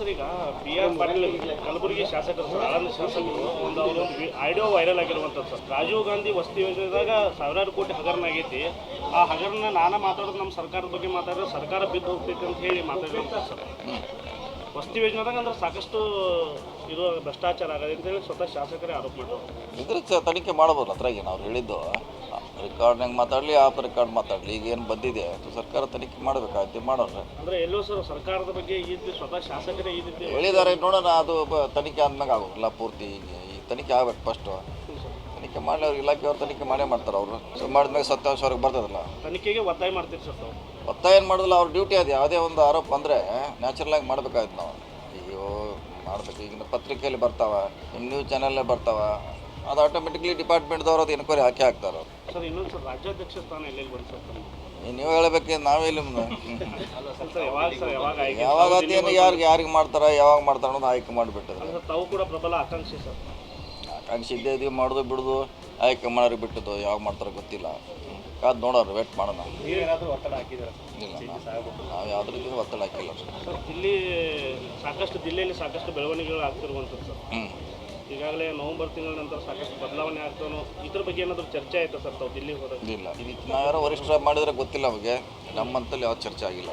Sir, ಈಗ B R Patil Kalaburagi ಶಾಸಕರು ಆಳಂದ ಶಾಸಕರು ಒಂದು ಅವರು ಆಡಿಯೋ ವೈರಲ್ ಆಗಿರುವಂಥದ್ದು ಸರ್. ರಾಜೀವ್ ಗಾಂಧಿ ವಸತಿ ಯೋಜನೆದಾಗ ಸಾವಿರಾರು ಕೋಟಿ ಹಗರಣ ಆಗೈತಿ. ಆ ಹಗರಣ ನಾನು ಮಾತಾಡೋದು ನಮ್ಮ ಸರ್ಕಾರದ ಬಗ್ಗೆ ಮಾತಾಡಿದ್ರೆ ಸರ್ಕಾರ ಬಿದ್ದು ಹೋಗ್ತೈತಿ ಅಂತ ಹೇಳಿ ಮಾತಾಡಿರುವಂಥದ್ದು ಸರ್. ವಸತಿ ಯೋಜನೆದಾಗ ಅಂದ್ರೆ ಸಾಕಷ್ಟು ಇದು, ಭ್ರಷ್ಟಾಚಾರ ಆಗದೆ ಅಂತ ಹೇಳಿ ಸ್ವತಃ ಶಾಸಕರೇ ಆರೋಪ ಮಾಡಿದ್ರು. ಇದ್ರ ತನಿಖೆ ಮಾಡ್ಬೋದು ಅದ್ರಾಗೇನು ಅವ್ರು ಹೇಳಿದ್ದು. ರೆಕಾರ್ಡ್ನಾಗ ಮಾತಾಡಲಿ ಆಫ್ ರೆಕಾರ್ಡ್ ಮಾತಾಡಲಿ. ಈಗ ಏನು ಬಂದಿದೆ? ಅದು ಸರ್ಕಾರ ತನಿಖೆ ಮಾಡಬೇಕಾಯ್ತು ಮಾಡೋಣ. ಅಂದ್ರೆ ಎಲ್ಲೋ ಸರ್ ಸರ್ಕಾರದ ಬಗ್ಗೆ ಈ ರೀತಿ ಸ್ವತಃ ಶಾಸಕರೇ ಈ ರೀತಿ ಹೇಳಿದ್ದಾರೆ ನೋಡೋಣ. ಅದು ಬ- ತನಿಖೆ ಆದ್ಮೇಲೆ ಆಗೋಲ್ಲ ಪೂರ್ತಿ ಈಗ ಈ ತನಿಖೆ ಆಗ್ಬೇಕು ಫಸ್ಟು ತನಿಖೆ ಮಾಡಲಿ ಅವ್ರು ಇಲಾಖೆಯವ್ರು ತನಿಖೆ ಮಾಡೇ ಮಾಡ್ತಾರೆ ಅವರು. ಸೊ ಮಾಡಿದ್ಮೇಲೆ ಸತ್ಯಾಂಶ ಅವ್ರಿಗೆ ಬರ್ತದಲ್ಲ? ತನಿಖೆಗೆ ಒತ್ತಾಯ ಮಾಡ್ತೀರಿ ಸರ್ ತಾವು? ಒತ್ತಾಯ ಏನು ಮಾಡೋದಿಲ್ಲ ಅವ್ರ ಡ್ಯೂಟಿ ಅದು. ಯಾವುದೇ ಒಂದು ಆರೋಪ ಅಂದರೆ ನ್ಯಾಚುರಲ್ ಆಗಿ ಮಾಡ್ಬೇಕಾಯ್ತು ನಾವು. ಅಯ್ಯೋ ಮಾಡ್ಬೇಕು. ಈಗಿನ ಪತ್ರಿಕೆಯಲ್ಲಿ ಬರ್ತಾವ ನಿಮ್ಮ ನ್ಯೂಸ್ ಚಾನಲ್ಲೇ ಬರ್ತಾವ. ಅದು ಆಟೋಮೆಟಿಕ್ಲಿ ಡಿಪಾರ್ಟ್ಮೆಂಟ್ದವ್ರು ಅದು ಎನ್ಕ್ವೈರಿ ಹಾಕಿ ಹಾಕ್ತಾರೆ ಅವ್ರು. ಸರ್ ಇನ್ನೊಂದು ಸರ್ ರಾಜ್ಯಾಧ್ಯಕ್ಷ ಸ್ಥಾನ ಎಲ್ಲೆಲ್ಲಿ ಬಂತು ಸರ್ ನೀವು ಹೇಳಬೇಕು ನಾವೇ ಸರ್ ಯಾವಾಗ ಸರ್ ಯಾವಾಗ ಆಯ್ಕೆ ಯಾವಾಗ ಅದೇನು ಯಾರಿಗೆ ಯಾರಿಗೆ ಮಾಡ್ತಾರ ಯಾವಾಗ ಮಾಡ್ತಾರ ಅನ್ನೋದು ಆಯ್ಕೆ ಮಾಡಿಬಿಟ್ಟದ ಸರ್ ತಾವು ಕೂಡ ಪ್ರಬಲ ಆಕಾಂಕ್ಷಿ ಸರ್. ಆಕಾಂಕ್ಷೆ ಇದ್ದೇ ಇದೀವಿ ಮಾಡೋದು ಬಿಡೋದು ಆಯ್ಕೆ ಮಾಡೋರಿಗೆ ಬಿಟ್ಟದ್ದು ಯಾವಾಗ ಮಾಡ್ತಾರೋ ಗೊತ್ತಿಲ್ಲ. ಅದ್ ನೋಡೋರು ವೇಟ್ ಮಾಡೋಣ. ನೀವೇನಾದರೂ ಒತ್ತಡ ಹಾಕಿದ್ದೀರಾ ಇಲ್ಲ ನಾವು- ಯಾವುದ್ರ ರೀತಿ ಒತ್ತಡ ಹಾಕಿಲ್ಲ ಸರ್. ಇಲ್ಲಿ ಸಾಕಷ್ಟು ಜಿಲ್ಲೆಯಲ್ಲಿ ಸಾಕಷ್ಟು ಬೆಳವಣಿಗೆಗಳು ಆಗ್ತಿರುವಂಥದ್ದು ಸರ್. ಹ್ಞೂ ಈಗಾಗಲೇ ನವೆಂಬರ್ ತಿಂಗಳ ನಂತರ ಸಾಕಷ್ಟು ಬದಲಾವಣೆ ಆಗ್ತಾನೋ ಇದ್ರ ಬಗ್ಗೆ ಏನಾದರೂ ಚರ್ಚೆ ಆಯ್ತಾ ಸರ್ ತಾವು ದಿಲ್ಲಿಗೆ ಹೋದಾಗ? ಇಲ್ಲ ಇದಕ್ಕೆ ನಾವ್ಯಾರೋ ವರಿಷ್ಠರ ಮಾಡಿದ್ರೆ ಗೊತ್ತಿಲ್ಲ ಅವ್ರಿಗೆ ನಮ್ಮಂತಲ್ಲಿ ಯಾವ ಚರ್ಚೆ ಆಗಿಲ್ಲ.